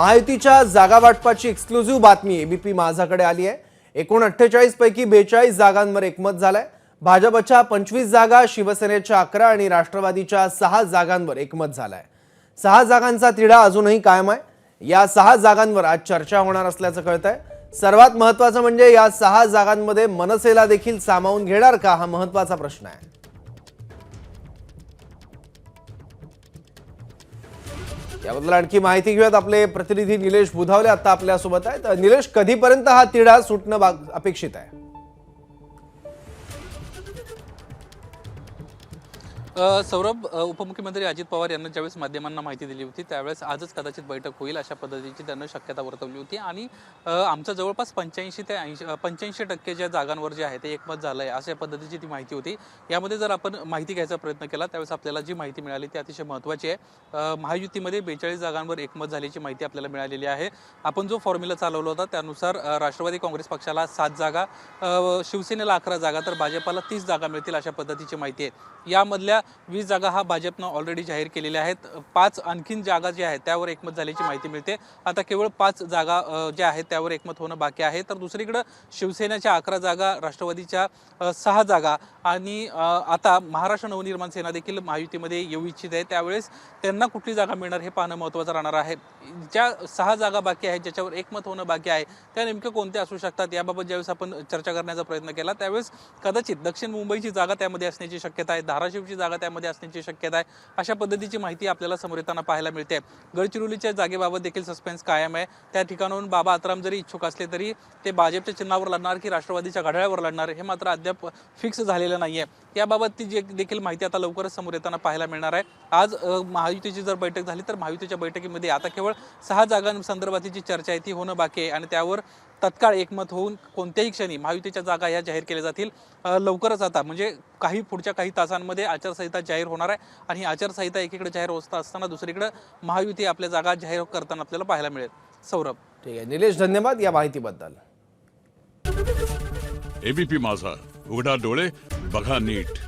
महायुतीच्या जागा वाटपाची एक्सक्लुझिव्ह बातमी एबीपी माझाकडे आली आहे. एकूण अठ्ठेचाळीस पैकी बेचाळीस जागांवर एकमत झालंय. भाजपच्या पंचवीस जागा शिवसेनेच्या अकरा आणि राष्ट्रवादीच्या सहा जागांवर एकमत झालंय. सहा जागांचा तिढा अजूनही कायम आहे. या सहा जागांवर आज चर्चा होणार असल्याचं कळतंय. सर्वात महत्वाचं म्हणजे या सहा जागांमध्ये मनसेला देखील सामावून घेणार का? हा महत्त्वाचा प्रश्न आहे. याबद्दल आणखी माहिती घेऊयात. आपले प्रतिनिधी निलेश बुधावले आता आपल्यासोबत आहेत. निलेश कधीपर्यंत हा तिढा सुटणं बाग- अपेक्षित आहे? सौरभ उपमुख्यमंत्री अजित पवार यांना ज्यावेळेस माध्यमांना माहिती दिली होती त्यावेळेस आजच कदाचित बैठक होईल अशा पद्धतीची त्यांना शक्यता वर्तवली होती. आणि आमचं जवळपास पंच्याऐंशी ते ऐंशी पंच्याऐंशी टक्के ज्या जागांवर जे आहे ते एकमत झालं आहे अशा पद्धतीची ती माहिती होती. यामध्ये जर आपण माहिती घ्यायचा प्रयत्न केला त्यावेळेस आपल्याला जी माहिती मिळाली ती अतिशय महत्त्वाची आहे. महायुतीमध्ये बेचाळीस जागांवर एकमत झाल्याची माहिती आपल्याला मिळालेली आहे. आपण जो फॉर्म्युला चालवला होता त्यानुसार राष्ट्रवादी काँग्रेस पक्षाला सात जागा शिवसेनेला अकरा जागा तर भाजपाला तीस जागा मिळतील अशा पद्धतीची माहिती आहे. यामधल्या वीस जागा हा भाजपनं ऑलरेडी जाहीर केलेल्या आहेत. पाच आणखीन जागा ज्या आहेत त्यावर एकमत झाल्याची माहिती मिळते. आता केवळ पाच जागा ज्या आहेत त्यावर एकमत होणं बाकी आहे. तर दुसरीकडं शिवसेनेच्या अकरा जागा राष्ट्रवादीच्या सहा जागा आणि आता महाराष्ट्र नवनिर्माण सेना देखील महायुतीमध्ये येऊ इच्छित आहे. त्यावेळेस त्यांना कुठली जागा मिळणार हे पाहणं महत्त्वाचं राहणार आहे. ज्या सहा जागा बाकी आहेत ज्याच्यावर एकमत होणं बाकी आहे त्या नेमक्या कोणत्या असू शकतात याबाबत ज्यावेळेस आपण चर्चा करण्याचा प्रयत्न केला त्यावेळेस कदाचित दक्षिण मुंबईची जागा त्यामध्ये असण्याची शक्यता आहे. धाराशिवची जागा त्यामध्ये असण्याची शक्यता आहे. अशा पद्धतीची माहिती आपल्याला समोर येताना पाहायला मिळते. गडचिरोलीच्या जागेबाबत देखील सस्पेन्स कायम आहे. त्या ठिकाणाहून बाबा आत्राम जरी इच्छुक असले तरी ते भाजपच्या चिन्हावर लढणार की राष्ट्रवादीच्या घड्याळावर लढणार हे मात्र अद्याप फिक्स झालेलं नाही आहे याबाबत ती जी देखील माहिती आता लवकरच समोर येताना पाहायला मिळणार आहे. आज महायुतीची जर बैठक झाली तर महायुतीच्या बैठकीमध्ये आता केवळ सहा जागांसंदर्भातली जी चर्चा आहे ती होणं बाकी आहे आणि त्यावर तत्काळ एकमत होऊन कोणत्याही क्षणी महायुतीच्या जागा ह्या जाहीर केल्या जातील. लवकरच आता म्हणजे काही पुढच्या काही तासांमध्ये आचारसंहिता जाहीर होणार आहे आणि ही आचारसंहिता एकीकडे जाहीर होत असताना दुसरीकडे महायुती आपल्या जागा जाहीर करताना आपल्याला पाहायला मिळेल. सौरभ. ठीक आहे. निलेश धन्यवाद या माहितीबद्दल. एबीपी माझा उघडा डोळे बघा नीट.